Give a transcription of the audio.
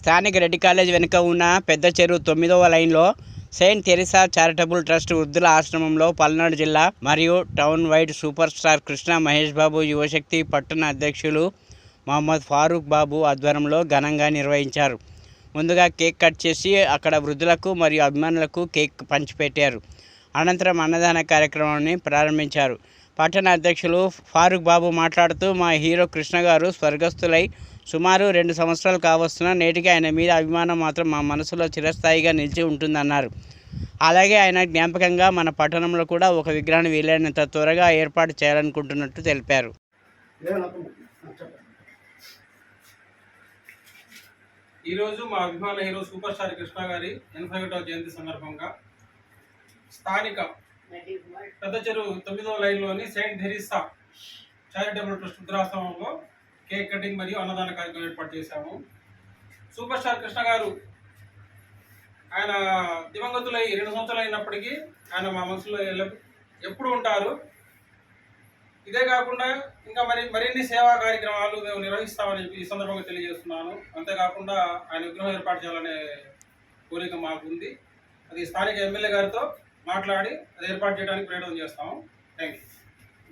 స్థానిక రెడ్డి కాలేజ్ వెనుక ఉన్న పెద్ద చెరువు తొమ్మిదవ లైన్లో సెయింట్ తెరిసా చారిటబుల్ ట్రస్ట్ వృద్ధుల ఆశ్రమంలో పల్నాడు జిల్లా మరియు town wide super star Krishna Mahesh Babu Yuvashakti పట్టణ అధ్యక్షులు మహమ్మద్ ఫారూక్ బాబు ఆధ్వర్యంలో ఘనంగా నిర్వహించారు. ముందుగా కేక్ కట్ చేసి అక్కడ వృద్ధులకు మరియు అభిమానులకు కేక్ పంచిపెట్టారు అనంతరం అన్నదాన కార్యక్రమాన్ని ప్రారంభించారు. పట్టణ అధ్యక్షులు ఫారూక్ బాబు మాట్లాడుతూ మా హీరో కృష్ణ గారు స్వర్గస్థులై సుమారు రెండు సంవత్సరాలు కావస్తున్నా నేటికి ఆయన మీద అభిమానం మాత్రం మా మనసులో చిరస్థాయిగా నిలిచి ఉంటుందన్నారు. అలాగే ఆయన జ్ఞాపకంగా మన పట్టణంలో కూడా ఒక విగ్రహాన్ని వీలైనంత త్వరగా ఏర్పాటు చేయాలనుకుంటున్నట్టు తెలిపారు. ఈరోజు మా అభిమాన హీరో సూపర్ స్టార్ కృష్ణ గారి ఎనభై ఒకటవ జయంతి సందర్భంగా స్థానిక పెద్ద చెరువు తొమ్మిదవ లైన్లోని సెయింట్ థెరిసా చారిటబుల్ ట్రస్ట్ వృద్ధాశ్రమంలో కేక్ కటింగ్ మరియు అన్నదాన కార్యక్రమం ఏర్పాటు చేశాము. సూపర్ స్టార్ కృష్ణ గారు ఆయన దివంగతులై రెండు సంవత్సరాలు అయినప్పటికీ ఆయన మా మనసులో ఎప్పుడు ఉంటారు. ఇదే కాకుండా ఇంకా మరి మరిన్ని సేవా కార్యక్రమాలు మేము నిర్వహిస్తామని చెప్పి ఈ సందర్భంగా తెలియజేస్తున్నాను. అంతేకాకుండా ఆయన విగ్రహం ఏర్పాటు చేయాలనే కోరిక మాకు ఉంది అది స్థానిక ఎమ్మెల్యే గారితో మాట్లాడి అది ఏర్పాటు చేయడానికి ప్రయత్నం చేస్తాము. Thank you